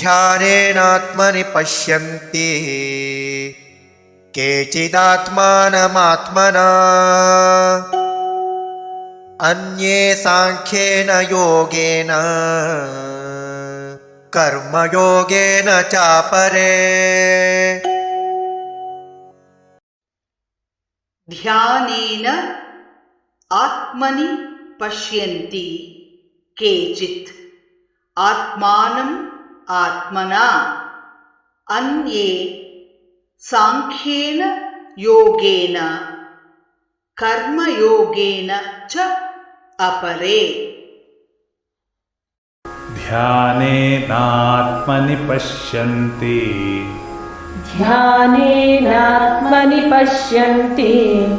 ध्यानेनात्मनि पश्यन्ति। केचिदात्मानमात्मना। अन्ये साङ्ख्येन योगेन। कर्मयोगेन चापरे। ध्यानेन आत्मनि पश्यन्ति। केचित् आत्मानम् आत्मना अन्ये साङ्ख्येन योगेन कर्मयोगेन च अपरे ध्यानेनात्मनि पश्यन्ति ध्यानेनात्मनि पश्यन्ति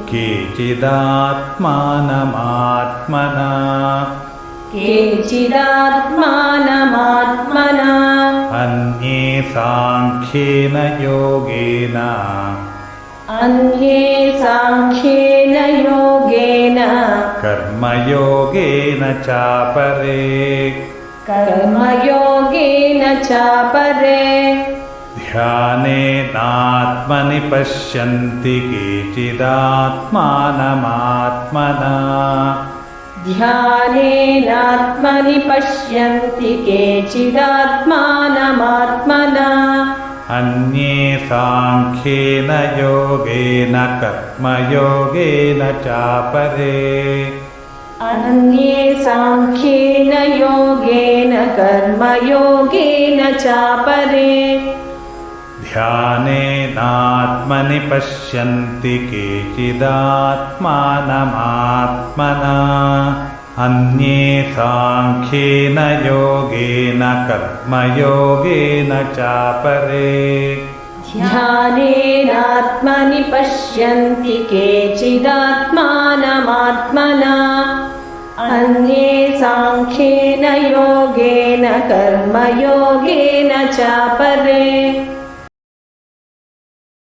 केचिदात्मानमात्मना केचिदात्मानमात्मना अन्ये साङ्ख्येन योगेन। अन्ये साङ्ख्येन योगेन। कर्मयोगेन चापरे। कर्मयोगेन चापरे। ध्यानेनात्मनि पश्यन्ति केचिदात्मानमात्मना। ध्यानेनात्मनि पश्यन्ति केचिदात्मानमात्मना। अन्ये साङ्ख्येन योगेन कर्मयोगेन चापरे। अन्ये साङ्ख्येन योगेन कर्मयोगेन चापरे। ध्यानेनात्मनि पश्यन्ति केचिदात्मानमात्मना। अन्ये साङ्ख्येन योगेन कर्मयोगेन चापरे ध्यानेनात्मनि पश्यन्ति केचिदात्मानमात्मना। अन्ये साङ्ख्येन योगेन कर्मयोगेन चापरे